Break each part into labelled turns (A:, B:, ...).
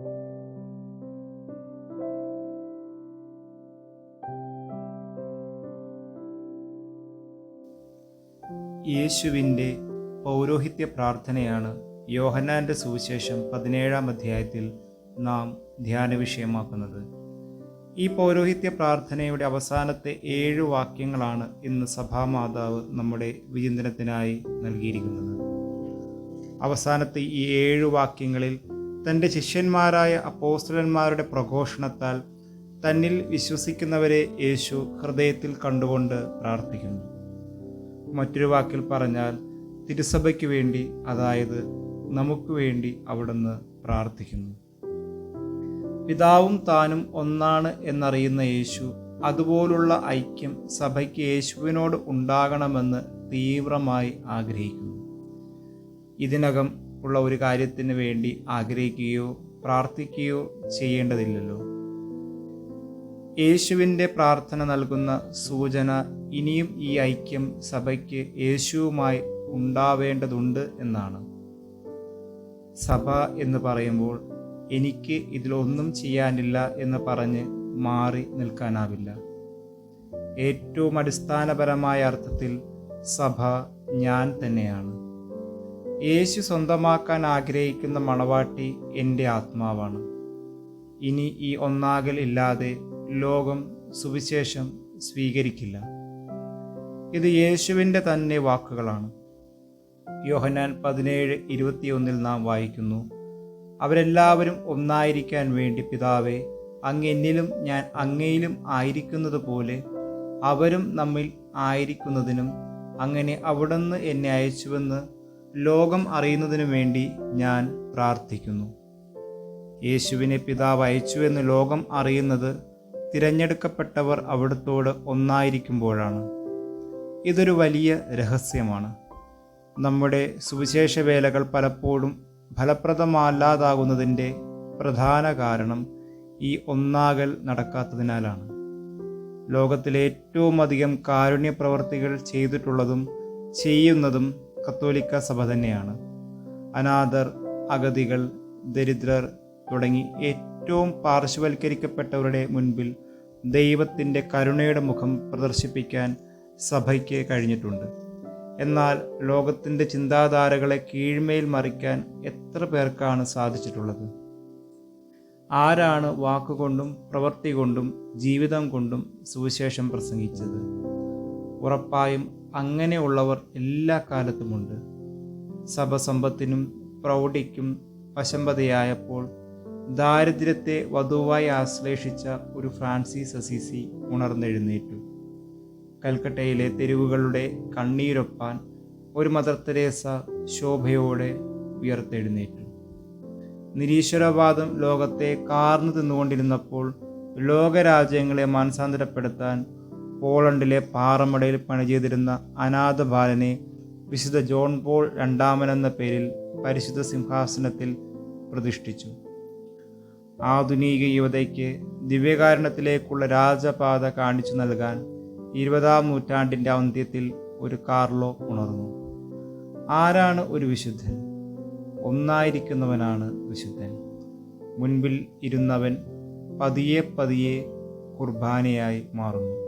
A: യേശുവിന്റെ പൗരോഹിത്യ പ്രാർത്ഥനയാണ് യോഹന്നാന്റെ സുവിശേഷം പതിനേഴാം അധ്യായത്തിൽ നാം ധ്യാന വിഷയമാക്കുന്നത്. ഈ പൗരോഹിത്യ പ്രാർത്ഥനയുടെ അവസാനത്തെ ഏഴ് വാക്യങ്ങളാണ് ഇന്ന് സഭാമാതാവ് നമ്മുടെ വിചിന്തനത്തിനായി നൽകിയിരിക്കുന്നത്. അവസാനത്തെ ഈ ഏഴ് വാക്യങ്ങളിൽ തന്റെ ശിഷ്യന്മാരായ അപ്പോസ്റ്റലന്മാരുടെ പ്രഘോഷണത്താൽ തന്നിൽ വിശ്വസിക്കുന്നവരെ യേശു ഹൃദയത്തിൽ കണ്ടുകൊണ്ട് പ്രാർത്ഥിക്കുന്നു. മറ്റൊരു വാക്കിൽ പറഞ്ഞാൽ തിരുസഭയ്ക്ക് വേണ്ടി അതായത് നമുക്ക് വേണ്ടി അവിടുന്ന് പ്രാർത്ഥിക്കുന്നു. പിതാവും താനും ഒന്നാണ് എന്നറിയുന്ന യേശു അതുപോലുള്ള ഐക്യം സഭയ്ക്ക് യേശുവിനോട് ഉണ്ടാകണമെന്ന് തീവ്രമായി ആഗ്രഹിക്കുന്നു. ഇതിനകം ഉള്ള ഒരു കാര്യത്തിന് വേണ്ടി ആഗ്രഹിക്കുകയോ പ്രാർത്ഥിക്കുകയോ ചെയ്യേണ്ടതില്ലല്ലോ. യേശുവിന്റെ പ്രാർത്ഥന നൽകുന്ന സൂചന ഇനിയും ഈ ഐക്യം സഭയ്ക്ക് യേശുവുമായി ഉണ്ടാവേണ്ടതുണ്ട് എന്നാണ്. സഭ എന്ന് പറയുമ്പോൾ എനിക്ക് ഇതിലൊന്നും ചെയ്യാനില്ല എന്ന് പറഞ്ഞ് മാറി നിൽക്കാനാവില്ല. ഏറ്റവും അടിസ്ഥാനപരമായ അർത്ഥത്തിൽ സഭ ഞാൻ തന്നെയാണ്. യേശു സ്വന്തമാക്കാൻ ആഗ്രഹിക്കുന്ന മണവാട്ടി എന്റെ ആത്മാവാണ്. ഇനി ഈ ഒന്നാകൽ ഇല്ലാതെ ലോകം സുവിശേഷം സ്വീകരിക്കില്ല. ഇത് യേശുവിന്റെ തന്നെ വാക്കുകളാണ്. യോഹനാൻ പതിനേഴ് ഇരുപത്തിയൊന്നിൽ നാം വായിക്കുന്നു അവരെല്ലാവരും ഒന്നായിരിക്കാൻ വേണ്ടി പിതാവെ അങ്ങെന്നിലും ഞാൻ അങ്ങയിലും ആയിരിക്കുന്നത് പോലെ അവരും നമ്മിൽ ആയിരിക്കുന്നതിനും അങ്ങനെ അവിടുന്ന് എന്നെ അയച്ചുവെന്ന് ലോകം അറിയുന്നതിനു വേണ്ടി ഞാൻ പ്രാർത്ഥിക്കുന്നു. യേശുവിനെ പിതാവ് അയച്ചുവെന്ന് ലോകം അറിയുന്നത് തിരഞ്ഞെടുക്കപ്പെട്ടവർ അവിടുത്തോട് ഒന്നായിരിക്കുമ്പോഴാണ്. ഇതൊരു വലിയ രഹസ്യമാണ്. നമ്മുടെ സുവിശേഷ വേലകൾ പലപ്പോഴും ഫലപ്രദമല്ലാതാകുന്നതിന്റെ പ്രധാന കാരണം ഈ ഒന്നാകൽ നടക്കാത്തതിനാലാണ്. ലോകത്തിലെ ഏറ്റവും അധികം കാരുണ്യ പ്രവർത്തികൾ ചെയ്തിട്ടുള്ളതും ചെയ്യുന്നതും കത്തോലിക്ക സഭ തന്നെയാണ്. അനാഥർ അഗതികൾ ദരിദ്രർ തുടങ്ങി ഏറ്റവും പാർശ്വവൽക്കരിക്കപ്പെട്ടവരുടെ മുൻപിൽ ദൈവത്തിന്റെ കരുണയുടെ മുഖം പ്രദർശിപ്പിക്കാൻ സഭയ്ക്ക് കഴിഞ്ഞിട്ടുണ്ട്. എന്നാൽ ലോകത്തിന്റെ ചിന്താധാരകളെ കീഴ്മയിൽ മറിക്കാൻ എത്ര പേർക്കാണ് സാധിച്ചിട്ടുള്ളത്? ആരാണ് വാക്കുകൊണ്ടും പ്രവൃത്തി കൊണ്ടും ജീവിതം കൊണ്ടും സുവിശേഷം പ്രസംഗിച്ചത്? ഉറപ്പായും അങ്ങനെയുള്ളവർ എല്ലാ കാലത്തുമുണ്ട്. സഭ സമ്പത്തിനും പ്രൗഢിക്കും വശമ്പതയായപ്പോൾ ദാരിദ്ര്യത്തെ വധുവായി ആശ്ലേഷിച്ച ഒരു ഫ്രാൻസിസ് അസീസി ഉണർന്നെഴുന്നേറ്റു. കൽക്കട്ടയിലെ തെരുവുകളുടെ കണ്ണീരൊപ്പാൻ ഒരു മദർ തെരേസ ശോഭയോടെ ഉയർത്തെഴുന്നേറ്റു. നിരീശ്വരവാദം ലോകത്തെ കാർന്നു തിന്നുകൊണ്ടിരുന്നപ്പോൾ ലോകരാജ്യങ്ങളെ മാനസാന്തരപ്പെടുത്താൻ പോളണ്ടിലെ പാറമടയിൽ പണി ചെയ്തിരുന്ന അനാഥ ബാലനെ വിശുദ്ധ ജോൺ പോൾ രണ്ടാമൻ എന്ന പേരിൽ പരിശുദ്ധ സിംഹാസനത്തിൽ പ്രതിഷ്ഠിച്ചു. ആധുനിക യുവതയ്ക്ക് ദിവ്യകാരണത്തിലേക്കുള്ള രാജപാത കാണിച്ചു നൽകാൻ ഇരുപതാം നൂറ്റാണ്ടിന്റെ അന്ത്യത്തിൽ ഒരു കാർലോ ഉണർന്നു. ആരാണ് ഒരു വിശുദ്ധൻ? ഒന്നായിരിക്കുന്നവനാണ് വിശുദ്ധൻ. മുൻപിൽ ഇരുന്നവൻ പതിയെ പതിയെ കുർബാനയായി മാറുന്നു.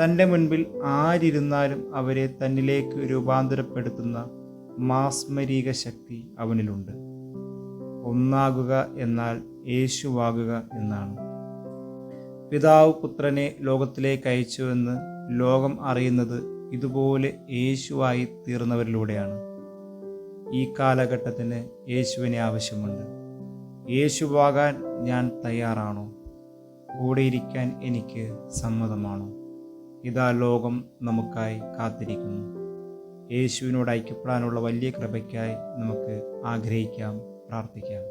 A: തന്റെ മുൻപിൽ ആരിരുന്നാലും അവരെ തന്നിലേക്ക് രൂപാന്തരപ്പെടുത്തുന്ന മാസ്മരീക ശക്തി അവനിലുണ്ട്. ഒന്നാകുക എന്നാൽ യേശുവാകുക എന്നാണ്. പിതാവ് പുത്രനെ ലോകത്തിലേക്ക് അയച്ചുവെന്ന് ലോകം അറിയുന്നത് ഇതുപോലെ യേശുവായി തീർന്നവരിലൂടെയാണ്. ഈ കാലഘട്ടത്തിന് യേശുവിനെ ആവശ്യമുണ്ട്. യേശുവാകാൻ ഞാൻ തയ്യാറാണോ? കൂടെയിരിക്കാൻ എനിക്ക് സമ്മതമാണോ? ഇതാ ലോകം നമുക്കായി കാത്തിരിക്കുന്നു. യേശുവിനോട് ഐക്യപ്പെടാനുള്ള വലിയ കൃപയ്ക്കായി നമുക്ക് ആഗ്രഹിക്കാം പ്രാർത്ഥിക്കാം.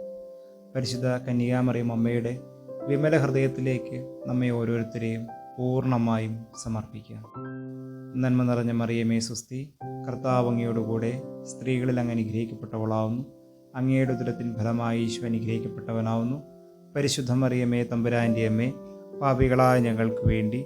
A: പരിശുദ്ധ കന്യാമറിയം അമ്മയുടെ വിമല ഹൃദയത്തിലേക്ക് നമ്മെ ഓരോരുത്തരെയും പൂർണമായും സമർപ്പിക്കാം. നന്മ നിറഞ്ഞ മറിയമേ സുസ്തി കർത്താവ് അങ്ങയോടുകൂടെ സ്ത്രീകളിൽ അങ്ങ് അനുഗ്രഹിക്കപ്പെട്ടവളാവുന്നു. അങ്ങയുടെ ഉദരത്തിൻ ഫലമായി ഈശോ അനുഗ്രഹിക്കപ്പെട്ടവനാവുന്നു. പരിശുദ്ധ മറിയമേ തമ്പുരാന്റെ അമ്മേ പാപികളായ ഞങ്ങൾക്ക് വേണ്ടി